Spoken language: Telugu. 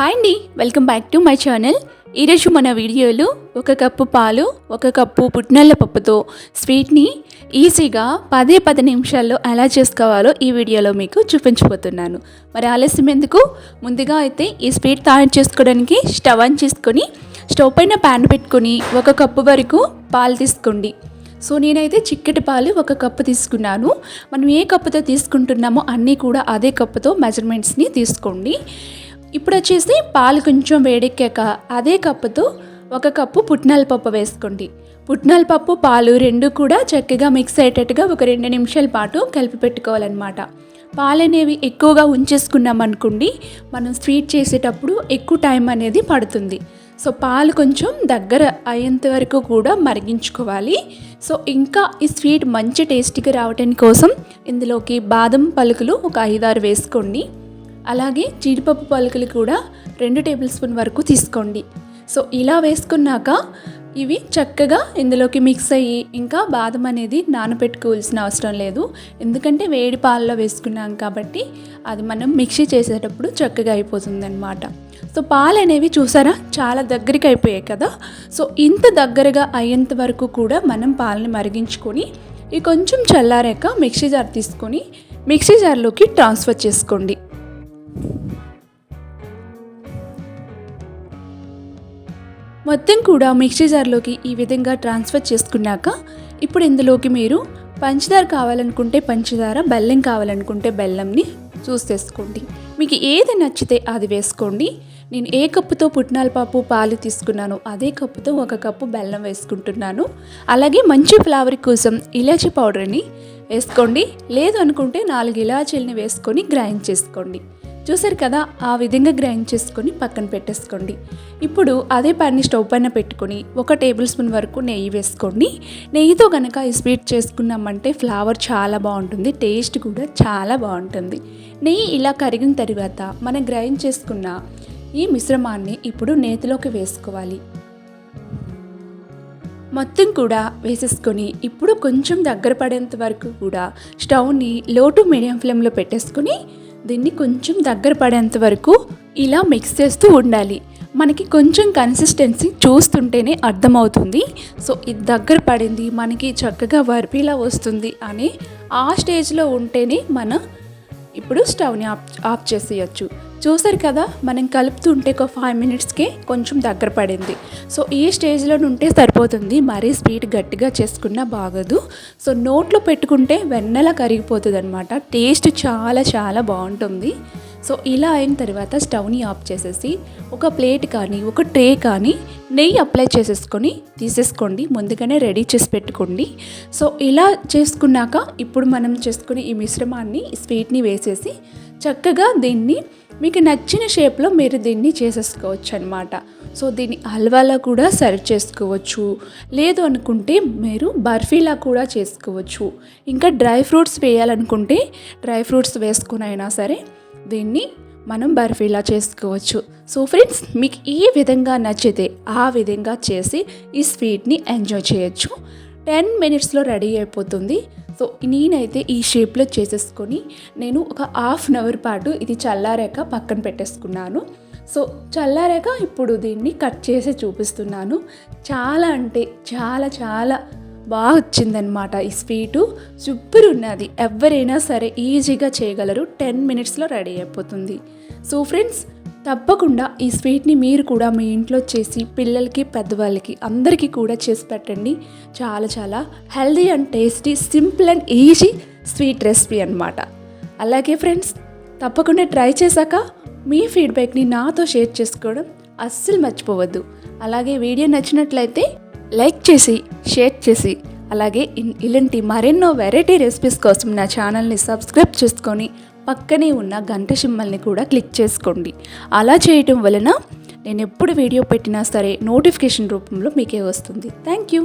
హాయ్ అండి welcome back to my channel ఈరోజు మన వీడియోలో ఒక కప్పు పాలు ఒక కప్పు పుట్నల్ల పప్పుతో స్వీట్ని ఈజీగా పదే పది నిమిషాల్లో ఎలా చేసుకోవాలో ఈ వీడియోలో మీకు చూపించబోతున్నాను. మరి ఆలస్యం ఎందుకు? ముందుగా అయితే ఈ స్వీట్ తయారు చేసుకోవడానికి స్టవ్ ఆన్ చేసుకొని స్టవ్ పైన ప్యాన్ పెట్టుకొని ఒక కప్పు వరకు పాలు తీసుకోండి. సో నేనైతే చిక్కటి పాలు ఒక కప్పు తీసుకున్నాను. మనం ఏ కప్పుతో తీసుకుంటున్నామో అన్నీ కూడా అదే కప్పుతో మెజర్మెంట్స్ని తీసుకోండి. ఇప్పుడు వచ్చేసి పాలు కొంచెం వేడెక్కాక అదే కప్పుతో ఒక కప్పు పుట్నాల పప్పు వేసుకోండి. పుట్నాల పప్పు పాలు రెండు కూడా చక్కగా మిక్స్ అయ్యేటట్టుగా ఒక రెండు నిమిషాల పాటు కలిపి పెట్టుకోవాలన్నమాట. పాలు అనేవి ఎక్కువగా ఉంచేసుకున్నాం అనుకోండి మనం స్వీట్ చేసేటప్పుడు ఎక్కువ టైం అనేది పడుతుంది. సో పాలు కొంచెం దగ్గర అయ్యేంత వరకు కూడా మరిగించుకోవాలి. సో ఇంకా ఈ స్వీట్ మంచి టేస్టీగా రావడానికి కోసం ఇందులోకి బాదం పలుకులు ఒక ఐదారు వేసుకోండి. అలాగే జీడిపప్పు పలుకులు కూడా రెండు టేబుల్ స్పూన్ వరకు తీసుకోండి. సో ఇలా వేసుకున్నాక ఇవి చక్కగా ఇందులోకి మిక్స్ అయ్యి ఇంకా బాదం అనేది నానబెట్టుకోవాల్సిన అవసరం లేదు. ఎందుకంటే వేడి పాలలో వేసుకున్నాం కాబట్టి అది మనం మిక్సీ చేసేటప్పుడు చక్కగా అయిపోతుంది అనమాట సో పాలు అనేవి చూసారా? చాలా దగ్గరికి అయిపోయాయి కదా? సో ఇంత దగ్గరగా అయ్యేంత వరకు కూడా మనం పాలని మరిగించుకొని ఇవి కొంచెం చల్లారాక మిక్సీ జార్ తీసుకొని మిక్సీ జార్లోకి ట్రాన్స్ఫర్ చేసుకోండి. మొత్తం కూడా మిక్సీ జార్లోకి ఈ విధంగా ట్రాన్స్ఫర్ చేసుకున్నాక ఇప్పుడు ఇందులోకి మీరు పంచదార కావాలనుకుంటే పంచదార బెల్లం కావాలనుకుంటే బెల్లంని చూస్ చేసుకోండి. మీకు ఏది నచ్చితే అది వేసుకోండి. నేను ఏ కప్పుతో పుట్నాల పప్పు పాలు తీసుకున్నాను అదే కప్పుతో ఒక కప్పు బెల్లం వేసుకుంటున్నాను. అలాగే మంచి ఫ్లేవర్ కోసం ఇలాచీ పౌడర్ని వేసుకోండి. లేదు అనుకుంటే నాలుగు ఇలాచీలని వేసుకొని గ్రైండ్ చేసుకోండి. చూసారు కదా ఆ విధంగా గ్రైండ్ చేసుకొని పక్కన పెట్టేసుకోండి. ఇప్పుడు అదే ప్యాన్ని స్టవ్ పైన పెట్టుకొని ఒక టేబుల్ స్పూన్ వరకు నెయ్యి వేసుకోండి. నెయ్యితో కనుక ఈ స్వీట్ చేసుకున్నామంటే ఫ్లేవర్ చాలా బాగుంటుంది టేస్ట్ కూడా చాలా బాగుంటుంది. నెయ్యి ఇలా కరిగిన తర్వాత మనం గ్రైండ్ చేసుకున్న ఈ మిశ్రమాన్ని ఇప్పుడు నేతిలోకి వేసుకోవాలి. మొత్తం కూడా వేసేసుకొని ఇప్పుడు కొంచెం దగ్గర పడేంత వరకు కూడా స్టవ్ని లో టు మీడియం ఫ్లేమ్లో పెట్టేసుకొని దీన్ని కొంచెం దగ్గర పడేంత వరకు ఇలా మిక్స్ చేస్తూ ఉండాలి. మనకి కొంచెం కన్సిస్టెన్సీ చూస్తుంటేనే అర్థమవుతుంది. సో ఇది దగ్గర పడింది మనకి చక్కగా వర్పిలా వస్తుంది అని ఆ స్టేజ్లో ఉంటేనే మనం ఇప్పుడు స్టవ్ని ఆఫ్ ఆఫ్ చేసేయచ్చు. చూసారు కదా మనం కలుపుతుంటే ఒక ఫైవ్ మినిట్స్కి కొంచెం దగ్గర పడింది. సో ఈ స్టేజ్లో ఉంటే సరిపోతుంది. మరీ స్వీట్ గట్టిగా చేసుకున్నా బాగోదు. సో నోట్లో పెట్టుకుంటే వెన్నెల కరిగిపోతుంది అనమాట టేస్ట్ చాలా చాలా బాగుంటుంది. సో ఇలా అయిన తర్వాత స్టవ్ని ఆఫ్ చేసేసి ఒక ప్లేట్ కానీ ఒక ట్రే కానీ నెయ్యి అప్లై చేసేసుకొని తీసేసుకోండి. ముందుగానే రెడీ చేసి పెట్టుకోండి. సో ఇలా చేసుకున్నాక ఇప్పుడు మనం చేసుకునే ఈ మిశ్రమాన్ని స్వీట్ని వేసేసి చక్కగా దీన్ని మీకు నచ్చిన షేప్లో మీరు దీన్ని చేసేసుకోవచ్చు అనమాట సో దీన్ని హల్వాలా కూడా సర్వ్ చేసుకోవచ్చు. లేదు అనుకుంటే మీరు బర్ఫీలా కూడా చేసుకోవచ్చు. ఇంకా డ్రై ఫ్రూట్స్ వేయాలనుకుంటే డ్రై ఫ్రూట్స్ వేసుకుని అయినా సరే దీన్ని మనం బర్ఫీలా చేసుకోవచ్చు. సో ఫ్రెండ్స్ మీకు ఏ విధంగా నచ్చితే ఆ విధంగా చేసి ఈ స్వీట్ని ఎంజాయ్ చేయొచ్చు. టెన్ మినిట్స్లో రెడీ అయిపోతుంది. సో నేనైతే ఈ షేప్లో చేసేసుకొని నేను ఒక హాఫ్ అన్ అవర్ పాటు ఇది చల్లారాక పక్కన పెట్టేసుకున్నాను. సో చల్లారాక ఇప్పుడు దీన్ని కట్ చేసి చూపిస్తున్నాను. చాలా అంటే చాలా చాలా బాగా వచ్చిందనమాట ఈ స్వీటు. సూపర్ ఉన్నది. ఎవరైనా సరే ఈజీగా చేయగలరు. టెన్ మినిట్స్లో రెడీ అయిపోతుంది. సో ఫ్రెండ్స్ తప్పకుండా ఈ స్వీట్ని మీరు కూడా మీ ఇంట్లో చేసి పిల్లలకి పెద్దవాళ్ళకి అందరికీ కూడా చేసి పెట్టండి. చాలా చాలా healthy and tasty simple and easy sweet recipe అనమాట అలాగే ఫ్రెండ్స్ తప్పకుండా ట్రై చేశాక మీ ఫీడ్బ్యాక్ని నాతో షేర్ చేసుకోవడం అస్సలు మర్చిపోవద్దు. అలాగే వీడియో నచ్చినట్లయితే లైక్ చేసి షేర్ చేసి అలాగే ఇలాంటి మరెన్నో వెరైటీ రెసిపీస్ కోసం నా ఛానల్ని సబ్స్క్రైబ్ చేసుకొని పక్కనే ఉన్న గంట సింబల్ని కూడా క్లిక్ చేసుకోండి. అలా చేయటం వలన నేను ఎప్పుడు వీడియో పెట్టినా సరే నోటిఫికేషన్ రూపంలో మీకే వస్తుంది. Thank you.